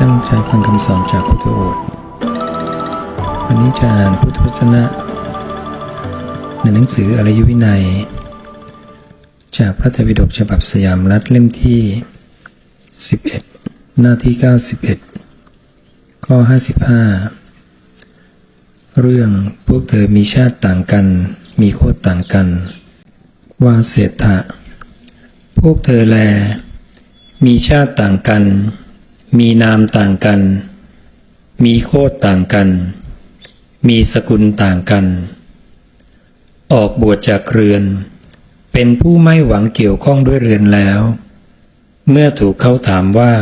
ตั้งใจฟังคำสอนจากพุทธโอษฐ์วันนี้จะอ่านพุทธวจนะ ในหนังสืออรยวินัย จากพระไตรปิฎกฉบับสยามรัฐเล่มที่ 11 หน้าที่ 91 ข้อ 55 เรื่องพวกเธอมีชาติต่างกัน มีโคตรต่างกัน ว่าเศรษฐะพวกเธอแล มีชาติต่างกัน มีนามต่างกัน มีโคตต่างกัน มีสกุลต่างกัน ออกบวชจากเรือน เป็นผู้ไม่หวังเกี่ยวข้องด้วยเรือนแล้ว เมื่อถูกเขาถามว่า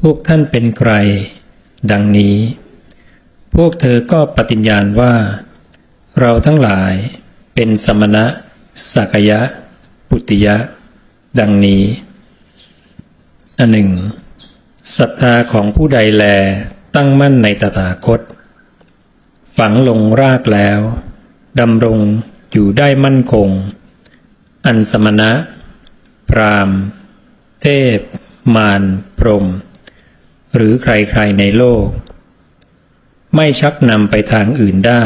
พวกท่านเป็นใคร ดังนี้ พวกเธอก็ปฏิญญาณว่า เราทั้งหลายเป็นสมณะ สักยะ ปุตติยะ ดังนี้อันหนึ่ง ศรัทธาของผู้ใดแลตั้งมั่นในตถาคต ฝังลงรากแล้วดำรงอยู่ได้มั่นคง อันสมณะ พรามเทพ มารพรหมหรือใครๆในโลก ไม่ชักนำไปทางอื่นได้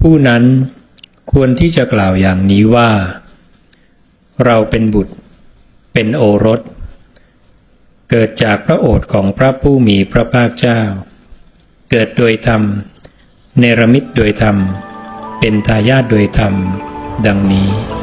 ผู้นั้นควรที่จะกล่าวอย่างนี้ว่า เราเป็นบุตร เป็นโอรส เกิดจากพระโอษฐ์ของพระผู้มีพระภาคเจ้า เกิดโดยธรรม เนรมิตโดยธรรม เป็นทายาทโดยธรรม ดังนี้